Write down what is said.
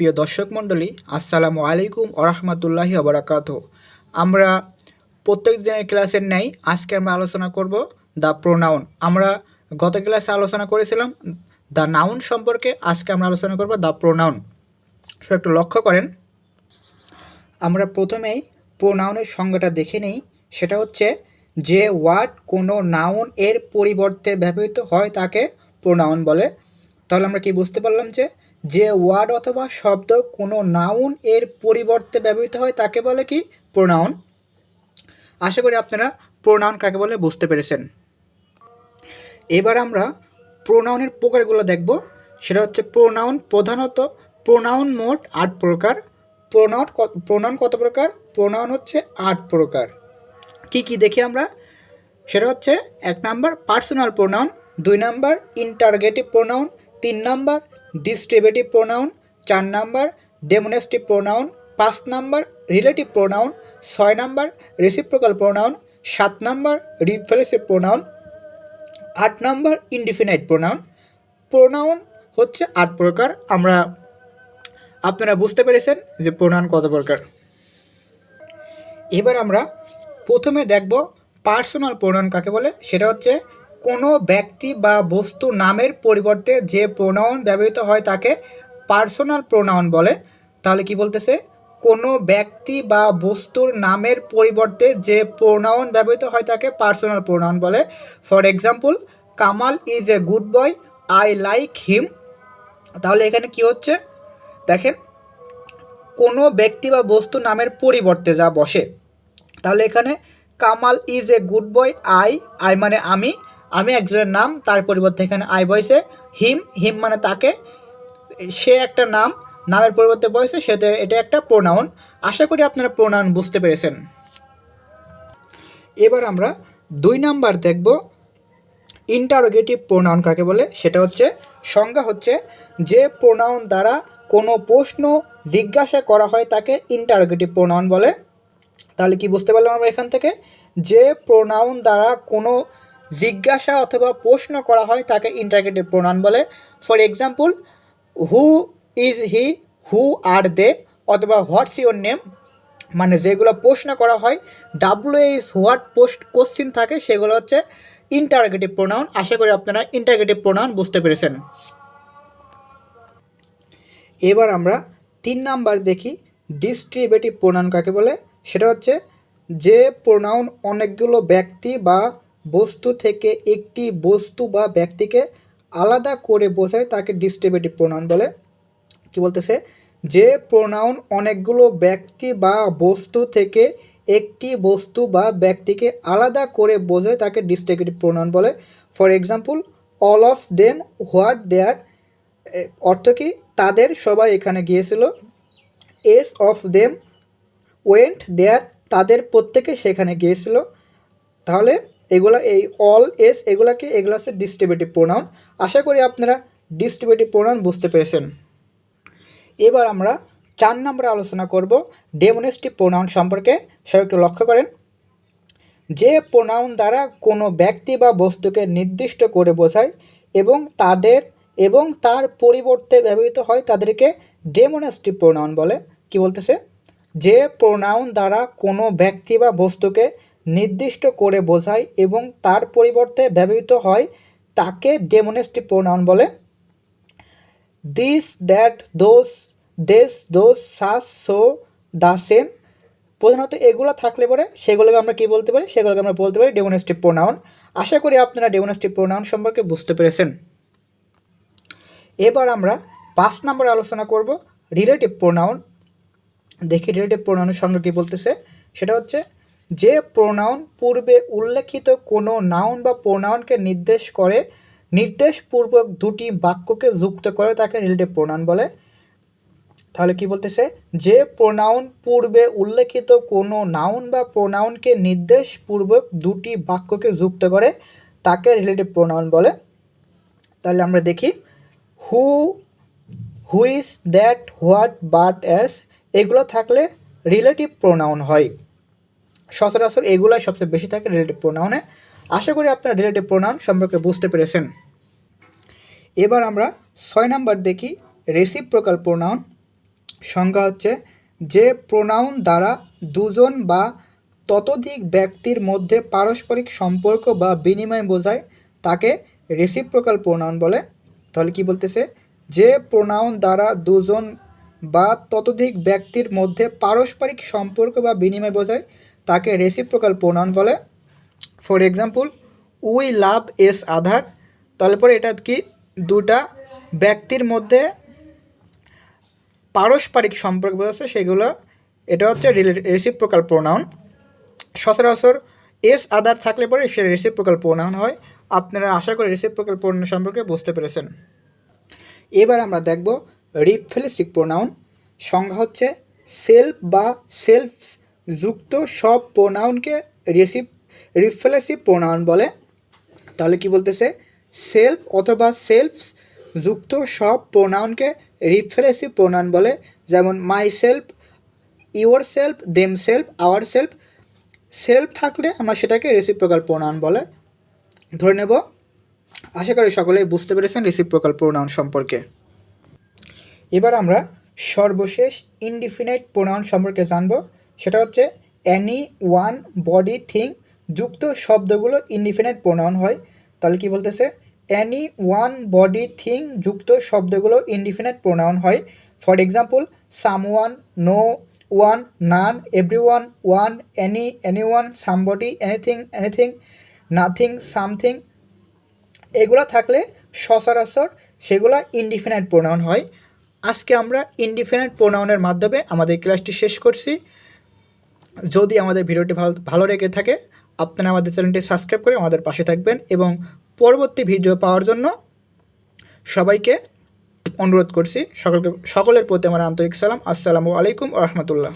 প্রিয় দর্শক মণ্ডলী, আসসালামু আলাইকুম ওরহমতুল্লাহি অবরাকাত আমরা প্রত্যেক দিনের ক্লাসের ন্যায় আজকে আমরা আলোচনা করব দ্য প্রোনাউন। আমরা গত ক্লাসে আলোচনা করেছিলাম দ্য নাউন সম্পর্কে, আজকে আমরা আলোচনা করব দ্য প্রোনাউন। সো একটু লক্ষ্য করেন, আমরা প্রথমেই প্রোনাউনের সংজ্ঞাটা দেখে নেই। সেটা হচ্ছে যে ওয়ার্ড কোনো নাউন এর পরিবর্তে ব্যবহৃত হয় তাকে প্রোনাউন বলে। তাহলে আমরা কি বুঝতে পারলাম যে যে ওয়ার্ড অথবা শব্দ কোনো নাউন এর পরিবর্তে ব্যবহৃত হয় তাকে বলে কি? প্রোনাউন আশা করি আপনারা প্রোনাউন কাকে বলে বুঝতে পেরেছেন। এবার আমরা প্রোনাউনের প্রকারগুলো দেখব। সেটা হচ্ছে প্রোনাউন প্রধানত প্রোনাউন মোট আট প্রকার। প্রোনাউন প্রোনাউন কত প্রকার? প্রোনাউন হচ্ছে আট প্রকার। কি কি দেখি আমরা? সেটা হচ্ছে এক নাম্বার পার্সোনাল প্রোনাউন দুই নাম্বার ইন্টারগেটিভ প্রোনাউন তিন নাম্বার ডিস্ট্রিবিউটিভ প্রোনাউন চার নাম্বার ডেমোনেস্টিভ প্রোনাউন পাঁচ নাম্বার রিলেটিভ প্রোনাউন ছয় নাম্বার রেসিপ্রোকাল প্রোনাউন সাত নাম্বার রিফ্লেসিভ প্রোনাউন আট নাম্বার ইনডিফিনাইট প্রোনাউন প্রোনাউন হচ্ছে আট প্রকার। আমরা, আপনারা বুঝতে পেরেছেন যে প্রোনাউন কত প্রকার। এবার আমরা প্রথমে দেখব পার্সোনাল প্রোনাউন কাকে বলে, সেটা হচ্ছে কোনো ব্যক্তি বা বস্তু নামের পরিবর্তে যে প্রোনাউন ব্যবহৃত হয় তাকে পার্সোনাল প্রোনাউন বলে। তাহলে কি বলতেছে? কোনো ব্যক্তি বা বস্তুর নামের পরিবর্তে যে প্রোনাউন ব্যবহৃত হয় তাকে পার্সোনাল প্রোনাউন বলে। For example Kamal is a good boy I like him তাহলে এখানে কি হচ্ছে? দেখেন, কোনো ব্যক্তি বা বস্তু নামের পরিবর্তে যা বসে। তাহলে এখানে Kamal is a good boy I I মানে আমি। আমি একজনের নাম, তার পরিবর্তে এখানে আই বয়সে হিম হিম মানে তাকে, সে একটা নাম, নামের পরিবর্তে বয়সে সেটা এটা একটা প্রোনাউন আশা করি আপনারা প্রোনাউন বুঝতে পেরেছেন। এবার আমরা দুই নাম্বার দেখব ইন্টারোগেটিভ প্রোনাউন কাকে বলে, সেটা হচ্ছে, সংজ্ঞা হচ্ছে, যে প্রোনাউন দ্বারা কোনো প্রশ্ন জিজ্ঞাসা করা হয় তাকে ইন্টারোগেটিভ প্রোনাউন বলে। তাহলে কি বুঝতে পারলাম আমরা এখান থেকে? যে প্রোনাউন দ্বারা কোনো জিজ্ঞাসা অথবা প্রশ্ন করা হয় তাকে ইন্টারগেটিভ প্রোনাউন বলে। For example who is he who are they অথবা হোয়াটস ইউর নেম মানে যেগুলো প্রশ্ন করা হয় W is what post question থাকে, সেগুলো হচ্ছে ইন্টারগেটিভ প্রোনাউন আশা করি আপনারা ইন্টারগেটিভ প্রোনাউন বুঝতে পেরেছেন। এবার আমরা তিন নাম্বার দেখি ডিস্ট্রিবিউটিভ প্রোনাউন কাকে বলে? সেটা হচ্ছে যে প্রোনাউন অনেকগুলো ব্যক্তি বা বস্তু থেকে একটি বস্তু বা ব্যক্তিকে আলাদা করে বোঝায় তাকে ডিস্ট্রিবিউটিভ প্রোনাউন বলে। কি বলতেছে? যে প্রোনাউন অনেকগুলো ব্যক্তি বা বস্তু থেকে একটি বস্তু বা ব্যক্তিকে আলাদা করে বোঝায় তাকে ডিস্ট্রিবিউটিভ প্রোনাউন বলে। For example all of them what there অর্থ কি? তাদের সবাই এখানে গিয়েছিল। Each of them went there, তাদের প্রত্যেকে সেখানে গিয়েছিল। তাহলে এগুলো এই অল এস এগুলাকে এগুলো হচ্ছে ডিস্ট্রিবিউটিভ প্রোনাউন আশা করি আপনারা ডিস্ট্রিবিউটিভ প্রোনাউন বুঝতে পেরেছেন। এবার আমরা চার নম্বরে আলোচনা করব ডেমোনেস্টিভ প্রোনাউন সম্পর্কে। সব একটু লক্ষ্য করেন। যে প্রোনাউন দ্বারা কোনো ব্যক্তি বা বস্তুকে নির্দিষ্ট করে বোঝায় এবং তাদের এবং তার পরিবর্তে ব্যবহৃত হয় তাদেরকে ডেমোনেস্টিভ প্রোনাউন বলে। কি বলতেছে? যে প্রোনাউন দ্বারা কোনো ব্যক্তি বা বস্তুকে নির্দিষ্ট করে বোঝায় এবং তার পরিবর্তে ব্যবহৃত হয় তাকে ডেমোনেস্টিভ প্রোনাউন বলে। This that those these those such so the same প্রধানত এগুলো থাকলে পরে সেগুলোকে আমরা কী বলতে পারি? সেগুলোকে আমরা বলতে পারি ডেমোনেস্টিভ প্রোনাউন আশা করি আপনারা ডেমোনেস্টিভ প্রোনাউন সম্পর্কে বুঝতে পেরেছেন। এবার আমরা পাঁচ নম্বর আলোচনা করব রিলেটিভ প্রোনাউন দেখি রিলেটিভ প্রোনাউনের সঙ্গে কী বলতেছে। সেটা হচ্ছে যে প্রোনাউন পূর্বে উল্লেখিত কোনো নাউন বা প্রোনাউনকে নির্দেশ করে নির্দেশপূর্বক দুটি বাক্যকে যুক্ত করে তাকে রিলেটিভ প্রোনাউন বলে। তাহলে কি বলতেছে? যে প্রোনাউন পূর্বে উল্লেখিত কোনো নাউন বা প্রোনাউনকে নির্দেশপূর্বক দুটি বাক্যকে যুক্ত করে, তাকে রিলেটিভ প্রোনাউন বলে। তাহলে আমরা দেখি হু হুইস দ্যাট হোয়াট বাট অ্যাস এগুলো থাকলে রিলেটিভ প্রোনাউন হয়। সচরাচর এগুলাই সবচেয়ে বেশি থাকে রিলেটিভ প্রোনাউনে আশা করি আপনারা রিলেটিভ প্রোনাউন সম্পর্কে বুঝতে পেরেছেন। এবার আমরা ছয় নাম্বার দেখি রেসিপ রেসিপ্রোকাল প্রোনাউন সংজ্ঞা হচ্ছে যে প্রোনাউন দ্বারা দুজন বা ততোধিক ব্যক্তির মধ্যে পারস্পরিক সম্পর্ক বা বিনিময় বোঝায়, তাকে রেসিপ্রোকাল প্রোনাউন বলে। তাহলে কি বলতেছে? যে প্রোনাউন দ্বারা দুজন বা ততোধিক ব্যক্তির মধ্যে পারস্পরিক সম্পর্ক বা বিনিময় বোঝায় তাকে রেসিপ্রোকাল প্রোনাউন বলে। For example we love each other তাহলে পরে এটা কি? দুটা ব্যক্তির মধ্যে পারস্পরিক সম্পর্ক আছে, সেগুলো, এটা হচ্ছে রেসিপ্রোকাল প্রোনাউন সচরাচর এস আদার থাকলে পরে সে রেসিপ্রোকাল প্রোনাউন হয়। আপনারা আশা করি রেসিপ্রোকাল প্রোনাউন সম্পর্কে বুঝতে পেরেছেন। এবার আমরা দেখব রিফ্লেসিভ প্রোনাউন সংজ্ঞা হচ্ছে সেলফ বা সেলফ যুক্ত সব প্রোনাউনকে রেসিপ রিফ্লেসিভ প্রোনাউন বলে। তাহলে কি বলতেছে? সেলফ অথবা সেলফস যুক্ত সব প্রোনাউনকে রিফ্লেসিভ প্রোনাউন বলে। যেমন myself yourself themself ourself self থাকলে আমরা সেটাকে রেসিপ্রোকাল প্রোনাউন বলে। ধরে নেব। আশা করি সকলেই বুঝতে পেরেছেন রেসিপ্রোকাল প্রোনাউন সম্পর্কে। এবার আমরা সর্বশেষ ইনডিফিনাইট প্রোনাউন সম্পর্কে জানব। সেটা হচ্ছে অ্যানি ওয়ান বডি থিং যুক্ত শব্দগুলো ইনডিফিনাইট প্রোনাউন হয়। তাহলে কি বলতেছে? অ্যানি ওয়ান বডি থিং যুক্ত শব্দগুলো ইনডিফিনাইট প্রোনাউন হয়। For example someone no one none everyone one any anyone somebody anything anything nothing something এগুলো থাকলে সচরাচর সেগুলো ইনডিফিনাইট প্রোনাউন হয়। আজকে আমরা ইনডিফিনাইট প্রোনাউনের মাধ্যমে আমাদের ক্লাসটি শেষ করছি। যদি আমাদের ভিডিওটি ভালো ভালো লেগে থাকে, আপনারা আমাদের চ্যানেলটি সাবস্ক্রাইব করে আমাদের পাশে থাকবেন এবং পরবর্তী ভিডিও পাওয়ার জন্য সবাইকে অনুরোধ করছি। সকলকে সকলের প্রতি আমার আন্তরিক সালাম। আসসালামু আলাইকুম রহমতুল্লাহ।